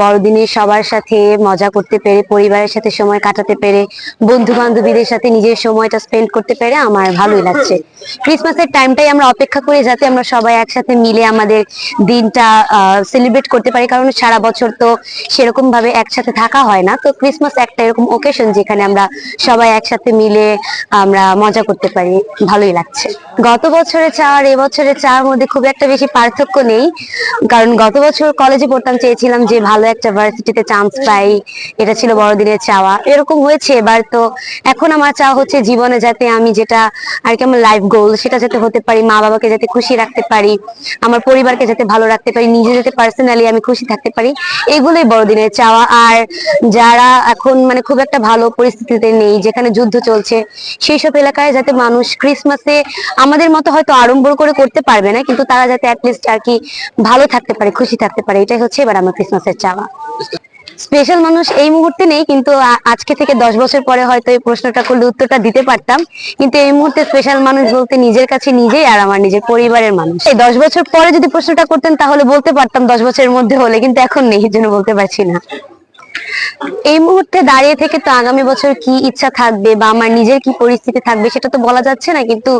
বড়দিনে সবার সাথে মজা করতে পেরে, পরিবারের সাথে সময় কাটাতে পেরে বন্ধু বান্ধবীদের সাথে নিজের সময়টা স্পেন্ড করতে পেরে আমার ভালোই লাগছে। ক্রিসমাসের টাইমটাই আমরা অপেক্ষা করি যাতে আমরা সবাই একসাথে মিলে আমাদের দিনটা সেলিব্রেট করতে পারি। কারণ সারা বছর তো সেরকম ভাবে একসাথে থাকা হয় না। তো ক্রিসমাস একটা এরকম ওকেশন যেখানে আমরা সবাই একসাথে মিলে আমরা মজা করতে পারি। ভালোই লাগছে। গত বছরের চা আর এবছরের চার মধ্যে খুব একটা বেশি পার্থক্য নেই। কারণ গত বছর কলেজে পড়তাম, চেয়েছিলাম যে ভালো একটা ভার্সিটিতে চান্স পাই। এটা ছিল বড়দিনের চাওয়া। এরকম হয়েছে। এবার তো এখন আমার চাওয়া হচ্ছে জীবনে যাতে আমি যেটা আর কি আমার লাইফ গোল সেটা যাতে হতে পারি, মা বাবাকে যাতে খুশি রাখতে পারি, আমার পরিবারকে যাতে ভালো রাখতে পারি, নিজে যাতে পার্সোনালি আমি খুশি থাকতে পারি, এগুলোই বড়দিনের চাওয়া। আর যারা এখন মানে খুব একটা ভালো পরিস্থিতিতে নেই, যেখানে যুদ্ধ চলছে, সেই সব এলাকায় যাতে মানুষ ক্রিসমাসে আমাদের মতো হয়তো আড়ম্বর করে করতে পারবে না, কিন্তু তারা যাতে অ্যাটলিস্ট আর কি ভালো থাকতে পারে, খুশি থাকতে পারে, এটাই হচ্ছে এবার আমার ক্রিসমাসের চাওয়া। স্পেশাল মানুষ এই মুহূর্তে নেই, কিন্তু আজকে থেকে দশ বছর পরে হয়তো এই প্রশ্নটা করলে উত্তরটা দিতে পারতাম। কিন্তু এই মুহূর্তে স্পেশাল মানুষ বলতে নিজের কাছে নিজেই আর আমার নিজের পরিবারের মানুষ। এই দশ বছর পরে যদি প্রশ্নটা করতেন, তাহলে বলতে পারতাম দশ বছরের মধ্যে হলে, কিন্তু এখন নেই জন্য বলতে পারছি না। এই মুহূর্তে দাঁড়িয়ে থেকে তো আগামী বছর কি ইচ্ছা থাকবে বা আমার নিজের কি পরিস্থিতি থাকবে সেটা তো বলা যাচ্ছে না, কিন্তু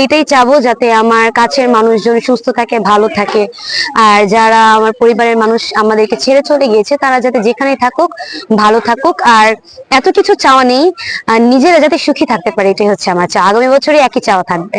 এইটাই চাবো যাতে আমার কাছের মানুষজন সুস্থ থাকে, ভালো থাকে। আর যারা আমার পরিবারের মানুষ আমাদেরকে ছেড়ে চলে গিয়েছে, তারা যাতে যেখানে থাকুক, ভালো থাকুক। আর এত কিছু চাওয়া নেই নিজেরা যাতে সুখী থাকতে পারে, এটাই হচ্ছে আমার চাওয়া। আগামী বছরই একই চাওয়া থাকবে।